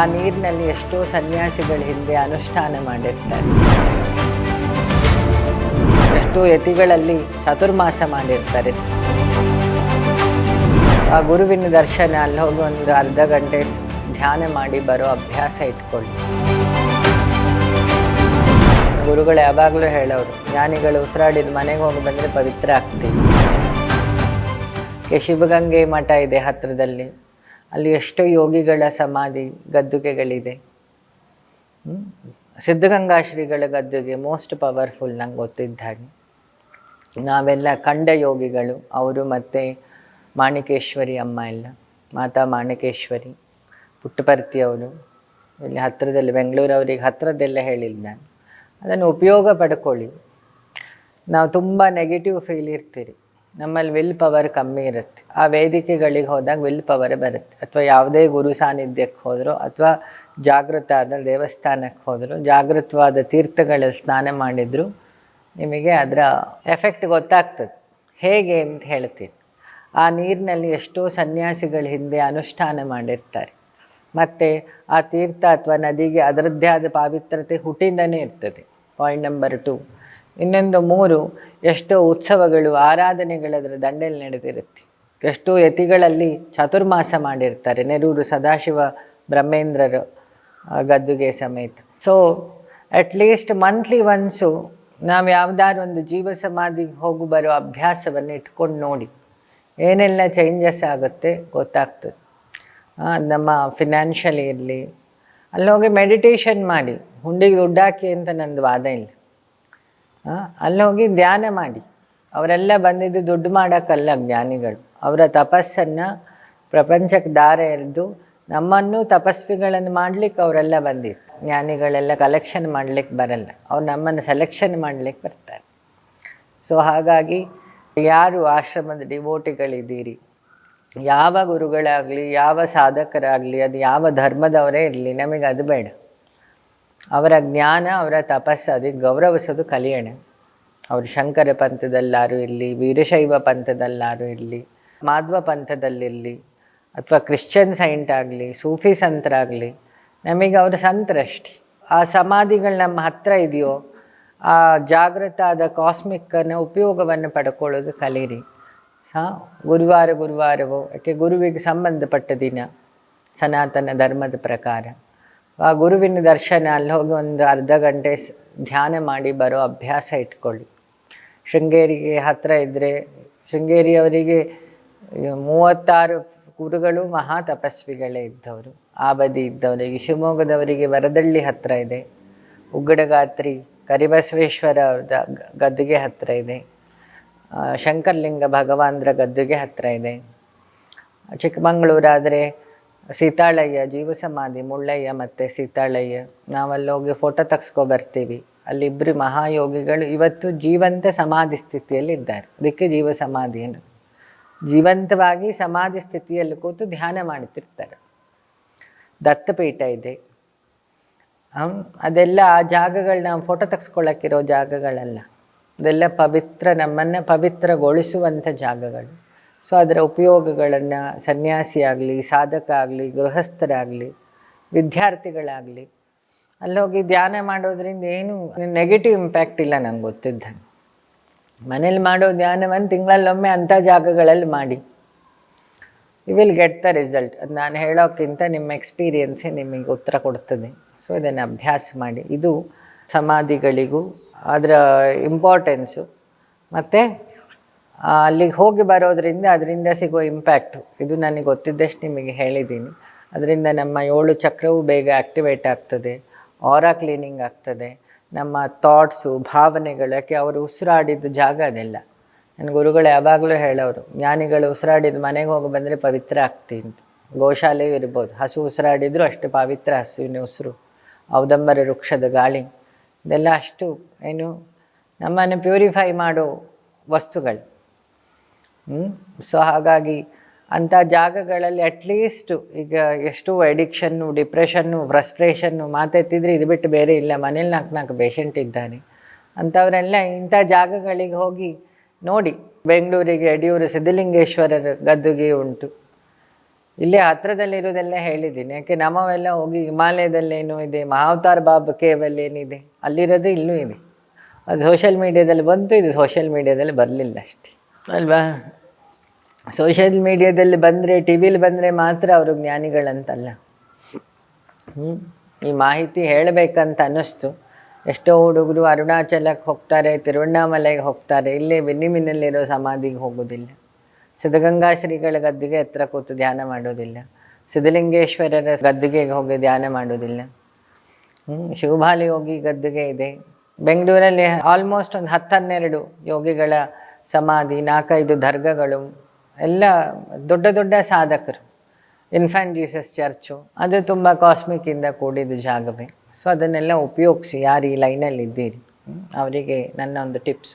ಆ ನೀರಿನಲ್ಲಿ ಎಷ್ಟೋ ಸನ್ಯಾಸಿಗಳ ಹಿಂದೆ ಅನುಷ್ಠಾನ ಮಾಡಿರ್ತಾರೆ. ಎಷ್ಟೋ ಯತಿಗಳಲ್ಲಿ ಚತುರ್ಮಾಸ ಮಾಡಿರ್ತಾರೆ. ಆ ಗುರುವಿನ ದರ್ಶನ, ಅಲ್ಲಿ ಹೋಗಿ ಒಂದು ಅರ್ಧ ಗಂಟೆ ಧ್ಯಾನ ಮಾಡಿ ಬರೋ ಅಭ್ಯಾಸ ಇಟ್ಕೊಳ್ಳಿ. ಗುರುಗಳು ಯಾವಾಗಲೂ ಹೇಳೋರು, ಜ್ಞಾನಿಗಳು ಉಸಿರಾಡಿದ ಮನೆಗೆ ಹೋಗಿ ಬಂದರೆ ಪವಿತ್ರ ಆಗ್ತೀವಿ. ಶಿವಗಂಗೆ ಮಠ ಇದೆ ಹತ್ತಿರದಲ್ಲಿ ಅಲ್ಲಿ ಎಷ್ಟೋ ಯೋಗಿಗಳ ಸಮಾಧಿ ಗದ್ದುಗೆಗಳಿದೆ? ಸಿದ್ಧಗಂಗಾ ಶ್ರೀಗಳ ಗದ್ದುಗೆ ಮೋಸ್ಟ್ ಪವರ್ಫುಲ್ ನಂಗೆ ಗೊತ್ತಿದ್ದ ಹಾಗೆ ನಾವೆಲ್ಲ ಕಂಡ ಯೋಗಿಗಳು, ಅವರು ಮತ್ತು ಮಾಣಿಕೇಶ್ವರಿ ಅಮ್ಮ ಎಲ್ಲ, ಮಾತಾ ಮಾಣಿಕೇಶ್ವರಿ, ಪುಟ್ಟಪರ್ತಿಯವರು, ಇಲ್ಲಿ ಹತ್ತಿರದಲ್ಲಿ ಬೆಂಗಳೂರವರಿಗೆ ಹತ್ತಿರದೆಲ್ಲ ಹೇಳಿದ್ದು ನಾನು ಅದನ್ನು ಉಪಯೋಗ ಪಡ್ಕೊಳ್ಳಿ. ನಾವು ತುಂಬ ನೆಗೆಟಿವ್ ಫೀಲ್ ಇರ್ತೀರಿ. ನಮ್ಮಲ್ಲಿ ವಿಲ್ ಪವರ್ ಕಮ್ಮಿ ಇರುತ್ತೆ. ಆ ವೇದಿಕೆಗಳಿಗೆ ಹೋದಾಗ ವಿಲ್ ಪವರ್ ಬರುತ್ತೆ. ಅಥವಾ ಯಾವುದೇ ಗುರು ಸಾನ್ನಿಧ್ಯಕ್ಕೆ ಹೋದರೂ ಅಥವಾ ಜಾಗೃತ ಆದ ದೇವಸ್ಥಾನಕ್ಕೆ ಹೋದರೂ, ಜಾಗೃತವಾದ ತೀರ್ಥಗಳಲ್ಲಿ ಸ್ನಾನ ಮಾಡಿದರೂ, ನಿಮಗೆ ಅದರ ಎಫೆಕ್ಟ್ ಗೊತ್ತಾಗ್ತದೆ. ಹೇಗೆ ಅಂತ ಹೇಳ್ತೀನಿ. ಆ ನೀರಿನಲ್ಲಿ ಎಷ್ಟೋ ಸನ್ಯಾಸಿಗಳ ಹಿಂದೆ ಅನುಷ್ಠಾನ ಮಾಡಿರ್ತಾರೆ. ಮತ್ತು ಆ ತೀರ್ಥ ಅಥವಾ ನದಿಗೆ ಅದರದ್ದೇ ಆದ ಪಾವಿತ್ರತೆ ಹುಟ್ಟಿಂದನೇ ಇರ್ತದೆ. ಪಾಯಿಂಟ್ ನಂಬರ್ ಟು ಇನ್ನೊಂದು ಮೂರು, ಎಷ್ಟೋ ಉತ್ಸವಗಳು ಆರಾಧನೆಗಳು ಅದರ ದಂಡೆಯಲ್ಲಿ ನಡೆದಿರುತ್ತೆ. ಎಷ್ಟೋ ಯತಿಗಳಲ್ಲಿ ಚತುರ್ಮಾಸ ಮಾಡಿರ್ತಾರೆ, ನೆರೂರು ಸದಾಶಿವ ಬ್ರಹ್ಮೇಂದ್ರರು ಗದ್ದುಗೆ ಸಮೇತ. ಸೊ ಅಟ್ಲೀಸ್ಟ್ ಮಂತ್ಲಿ ಒನ್ಸು ನಾವು ಯಾವುದಾದ್ರು ಒಂದು ಜೀವ ಸಮಾಧಿಗೆ ಹೋಗಿ ಬರೋ ಅಭ್ಯಾಸವನ್ನು ಇಟ್ಕೊಂಡು ನೋಡಿ. ಏನೆಲ್ಲ ಚೇಂಜಸ್ ಆಗುತ್ತೆ ಗೊತ್ತಾಗ್ತದೆ. ನಮ್ಮ ಫಿನಾನ್ಷಿಯಲಿ ಇರಲಿ ಅಲ್ಲಿ ಮೆಡಿಟೇಷನ್ ಮಾಡಿ. ಹುಂಡಿಗೆ ದುಡ್ಡು ಹಾಕಿ ಅಂತ ನಂದು ವಾದ ಇಲ್ಲ. ಅಲ್ಲಿ ಹೋಗಿ ಧ್ಯಾನ ಮಾಡಿ. ಅವರೆಲ್ಲ ಬಂದಿದ್ದು ದುಡ್ಡು ಮಾಡೋಕ್ಕಲ್ಲ ಜ್ಞಾನಿಗಳು. ಅವರ ತಪಸ್ಸನ್ನು ಪ್ರಪಂಚಕ್ಕೆ ದಾರ ಎರೆದು ನಮ್ಮನ್ನು ತಪಸ್ವಿಗಳನ್ನು ಮಾಡ್ಲಿಕ್ಕೆ ಅವರೆಲ್ಲ ಬಂದಿತ್ತು ಜ್ಞಾನಿಗಳೆಲ್ಲ ಕಲೆಕ್ಷನ್ ಮಾಡ್ಲಿಕ್ಕೆ ಬರಲ್ಲ. ಅವ್ರು ನಮ್ಮನ್ನು ಸೆಲೆಕ್ಷನ್ ಮಾಡ್ಲಿಕ್ಕೆ ಬರ್ತಾರೆ. ಸೊ ಹಾಗಾಗಿ ಯಾರು ಆಶ್ರಮದ ಡಿವೋಟಿಗಳಿದ್ದೀರಿ ಯಾವ ಗುರುಗಳಾಗಲಿ, ಯಾವ ಸಾಧಕರಾಗಲಿ, ಅದು ಯಾವ ಧರ್ಮದವರೇ ಇರಲಿ, ನಮಗೆ ಅದು ಬೇಡ. ಅವರ ಜ್ಞಾನ, ಅವರ ತಪಸ್ಸು ಅದಕ್ಕೆ ಗೌರವಿಸೋದು ಕಲಿಯೋಣ. ಅವರು ಶಂಕರ ಪಂಥದಲ್ಲಾರು ಇರಲಿ, ವೀರಶೈವ ಪಂಥದಲ್ಲಾರು ಇರಲಿ, ಮಾಧ್ವ ಪಂಥದಲ್ಲಿರಲಿ, ಅಥವಾ ಕ್ರಿಶ್ಚಿಯನ್ ಸೈಂಟ್ ಆಗಲಿ, ಸೂಫಿ ಸಂತರಾಗಲಿ ನಮಗೆ ಅವರು ಸಂತರಷ್ಟೆ ಆ ಸಮಾಧಿಗಳು ನಮ್ಮ ಹತ್ತಿರ ಇದೆಯೋ, ಆ ಜಾಗೃತ ಆದ ಕಾಸ್ಮಿಕ್ಕನ್ನು ಉಪಯೋಗವನ್ನು ಪಡ್ಕೊಳ್ಳೋದು ಕಲೀರಿ. ಹಾಂ, ಗುರುವಾರ ಗುರುವಾರವೋ, ಯಾಕೆ ಗುರುವಿಗೆ ಸಂಬಂಧಪಟ್ಟ ದಿನ, ಸನಾತನ ಧರ್ಮದ ಪ್ರಕಾರ. ಆ ಗುರುವಿನ ದರ್ಶನ ಅಲ್ಲಿ ಹೋಗಿ ಒಂದು ಅರ್ಧ ಗಂಟೆ ಧ್ಯಾನ ಮಾಡಿ ಬರೋ ಅಭ್ಯಾಸ ಇಟ್ಕೊಳ್ಳಿ. ಶೃಂಗೇರಿಗೆ ಹತ್ತಿರ ಇದ್ದರೆ ಶೃಂಗೇರಿಯವರಿಗೆ ಮೂವತ್ತಾರು ಗುರುಗಳು ಮಹಾ ತಪಸ್ವಿಗಳೇ ಇದ್ದವರು. ಆ ಬದಿ ಇದ್ದವರಿಗೆ ಶಿವಮೊಗ್ಗದವರಿಗೆ ವರದಳ್ಳಿ ಹತ್ತಿರ ಇದೆ. ಉಗ್ಗಡಗಾತ್ರಿ, ಕರಿಬಸವೇಶ್ವರ ಅವ್ರದ ಗದ್ದುಗೆ ಹತ್ತಿರ ಇದೆ. ಶಂಕರಲಿಂಗ ಭಗವಾನ್ರ ಗದ್ದುಗೆ ಹತ್ತಿರ ಇದೆ. ಚಿಕ್ಕಮಂಗ್ಳೂರಾದರೆ ಸೀತಾಳಯ್ಯ, ಜೀವಸಮಾಧಿ, ಮುಳ್ಳಯ್ಯ ಮತ್ತು ಸೀತಾಳಯ್ಯ. ನಾವಲ್ಲಿ ಹೋಗಿ ಫೋಟೋ ತೆಗ್ಸ್ಕೊ ಬರ್ತೀವಿ. ಅಲ್ಲಿ ಇಬ್ಬರು ಮಹಾಯೋಗಿಗಳು ಇವತ್ತು ಜೀವಂತ ಸಮಾಧಿ ಸ್ಥಿತಿಯಲ್ಲಿ ಇದ್ದಾರೆ ಅದಕ್ಕೆ ಜೀವ ಸಮಾಧಿ ಏನು ಜೀವಂತವಾಗಿ ಸಮಾಧಿ ಸ್ಥಿತಿಯಲ್ಲಿ ಕೂತು ಧ್ಯಾನ ಮಾಡುತ್ತಿರ್ತಾರೆ ದತ್ತಪೀಠ ಇದೆ. ಅದೆಲ್ಲ ಆ ಜಾಗಗಳು ನಾವು ಫೋಟೋ ತೆಗ್ಸ್ಕೊಳ್ಳೋಕ್ಕಿರೋ ಜಾಗಗಳಲ್ಲ. ಅದೆಲ್ಲ ಪವಿತ್ರ ನಮ್ಮನ್ನು ಪವಿತ್ರಗೊಳಿಸುವಂಥ ಜಾಗಗಳು. ಸೊ ಅದರ ಉಪಯೋಗಗಳನ್ನು ಸನ್ಯಾಸಿಯಾಗಲಿ ಸಾಧಕ ಆಗಲಿ, ಗೃಹಸ್ಥರಾಗಲಿ, ವಿದ್ಯಾರ್ಥಿಗಳಾಗಲಿ, ಅಲ್ಲಿ ಹೋಗಿ ಧ್ಯಾನ ಮಾಡೋದ್ರಿಂದ ಏನು ನೆಗೆಟಿವ್ ಇಂಪ್ಯಾಕ್ಟ್ ಇಲ್ಲ ನಂಗೆ ಗೊತ್ತಿದ್ದಂಗೆ ಮನೇಲಿ ಮಾಡೋ ಧ್ಯಾನವನ್ನು ತಿಂಗಳಲ್ಲೊಮ್ಮೆ ಅಂಥ ಜಾಗಗಳಲ್ಲಿ ಮಾಡಿ. You will get the result ಅದು ನಾನು ಹೇಳೋಕ್ಕಿಂತ ನಿಮ್ಮ ಎಕ್ಸ್ಪೀರಿಯನ್ಸೇ ನಿಮಗೆ ಉತ್ತರ ಕೊಡ್ತದೆ. ಸೊ ಇದನ್ನು ಅಭ್ಯಾಸ ಮಾಡಿ. ಇದು ಸಮಾಧಿಗಳಿಗೂ, ಅದರ ಇಂಪಾರ್ಟೆನ್ಸು ಮತ್ತು ಅಲ್ಲಿಗೆ ಹೋಗಿ ಬರೋದ್ರಿಂದ ಅದರಿಂದ ಸಿಗೋ ಇಂಪ್ಯಾಕ್ಟು ಇದು ನನಗೆ ಗೊತ್ತಿದ್ದಷ್ಟು ನಿಮಗೆ ಹೇಳಿದ್ದೀನಿ. ಅದರಿಂದ ನಮ್ಮ ಏಳು ಚಕ್ರವೂ ಬೇಗ ಆ್ಯಕ್ಟಿವೇಟ್ ಆಗ್ತದೆ. ಆರಾ ಕ್ಲೀನಿಂಗ್ ಆಗ್ತದೆ. ನಮ್ಮ ಥಾಟ್ಸು ಭಾವನೆಗಳು, ಯಾಕೆ ಅವರು ಉಸಿರಾಡಿದ ಜಾಗ ಅದೆಲ್ಲ. ನನ್ನ ಗುರುಗಳು ಯಾವಾಗಲೂ ಹೇಳೋರು, ಜ್ಞಾನಿಗಳು ಉಸಿರಾಡಿದ ಮನೆಗೆ ಹೋಗಿ ಬಂದರೆ ಪವಿತ್ರ ಆಗ್ತೀನಿ ಗೋಶಾಲೆಯೂ ಇರ್ಬೋದು. ಹಸು ಉಸಿರಾಡಿದ್ರು ಅಷ್ಟು ಪವಿತ್ರ ಹಸುವಿನ ಉಸಿರು. ಔದಂಬರ ವೃಕ್ಷದ ಗಾಳಿ. ಇದೆಲ್ಲ ಅಷ್ಟು ಏನು ನಮ್ಮನ್ನು ಪ್ಯೂರಿಫೈ ಮಾಡೋ ವಸ್ತುಗಳು. ಸೊ ಹಾಗಾಗಿ ಅಂಥ ಜಾಗಗಳಲ್ಲಿ ಅಟ್ಲೀಸ್ಟ್ ಈಗ ಎಷ್ಟು ಎಡಿಕ್ಷನ್ನು ಡಿಪ್ರೆಷನ್ನು ಫ್ರಸ್ಟ್ರೇಷನ್ನು ಮಾತೆತ್ತಿದ್ರೆ ಇದು ಬಿಟ್ಟು ಬೇರೆ ಇಲ್ಲ. ಮನೇಲಿ ನಾಲ್ಕು ನಾಲ್ಕು ಪೇಷಂಟ್ ಇದ್ದಾನೆ. ಅಂಥವರೆಲ್ಲ ಇಂಥ ಜಾಗಗಳಿಗೆ ಹೋಗಿ ನೋಡಿ. ಬೆಂಗಳೂರಿಗೆ ಯಡಿಯೂರು ಸಿದ್ಧಲಿಂಗೇಶ್ವರರ ಗದ್ದುಗೆ ಉಂಟು. ಇಲ್ಲೇ ಹತ್ತಿರದಲ್ಲಿರೋದೆಲ್ಲ ಹೇಳಿದ್ದೀನಿ. ಯಾಕೆ ನಮ್ಮವೆಲ್ಲ ಹೋಗಿ ಹಿಮಾಲಯದಲ್ಲೇನು ಇದೆ, ಮಹಾವತಾರ್ ಬಾಬ್ ಕೇವಲ್ ಏನಿದೆ ಅಲ್ಲಿರೋದು ಇಲ್ಲೂ ಇದೆ. ಅದು ಸೋಷಿಯಲ್ ಮೀಡಿಯಾದಲ್ಲಿ ಬಂತು, ಇದು ಸೋಷಿಯಲ್ ಮೀಡಿಯಾದಲ್ಲಿ ಬರಲಿಲ್ಲ ಅಷ್ಟೇ. ಅಲ್ವಾ? ಸೋಷಿಯಲ್ ಮೀಡಿಯಾದಲ್ಲಿ ಬಂದರೆ ಟಿ ವಿಲಿ ಬಂದರೆ ಮಾತ್ರ ಅವರು ಜ್ಞಾನಿಗಳಂತಲ್ಲ. ಹ್ಞೂ ಈ ಮಾಹಿತಿ ಹೇಳಬೇಕಂತ ಅನ್ನಿಸ್ತು. ಎಷ್ಟೋ ಹುಡುಗರು ಅರುಣಾಚಲಕ್ಕೆ ಹೋಗ್ತಾರೆ, ತಿರುವಣ್ಣಾಮಲೆಗೆ ಹೋಗ್ತಾರೆ. ಇಲ್ಲೇ ಬೆನ್ನಿಮಿನಲ್ಲಿರೋ ಸಮಾಧಿಗೆ ಹೋಗೋದಿಲ್ಲ. ಸಿದ್ಧಗಂಗಾ ಶ್ರೀಗಳ ಗದ್ದಿಗೆ ಹತ್ರ ಕೂತು ಧ್ಯಾನ ಮಾಡೋದಿಲ್ಲ. ಸಿದ್ಧಲಿಂಗೇಶ್ವರರ ಗದ್ದಿಗೆಗೆ ಹೋಗಿ ಧ್ಯಾನ ಮಾಡೋದಿಲ್ಲ. ಶಿವಭಾಲಿ ಯೋಗಿ ಗದ್ದಿಗೆ ಇದೆ. ಬೆಂಗಳೂರಲ್ಲಿ ಆಲ್ಮೋಸ್ಟ್ ಒಂದು ಹತ್ತು ಹನ್ನೆರಡು ಯೋಗಿಗಳ ಸಮಾಧಿ, ನಾಲ್ಕೈದು ದರ್ಗಗಳು ಎಲ್ಲ ದೊಡ್ಡ ದೊಡ್ಡ ಸಾಧಕರು. ಇನ್ಫ್ಯಾಂಟ್ ಜೀಸಸ್ ಚರ್ಚು ಅದು ತುಂಬ ಕಾಸ್ಮಿಕ್ಕಿಂದ ಕೂಡಿದ ಜಾಗವೇ. ಸೊ ಅದನ್ನೆಲ್ಲ ಉಪಯೋಗಿಸಿ ಯಾರು ಈ ಲೈನಲ್ಲಿ ಇದ್ದೀರಿ ಅವರಿಗೆ ನನ್ನ ಒಂದು ಟಿಪ್ಸ್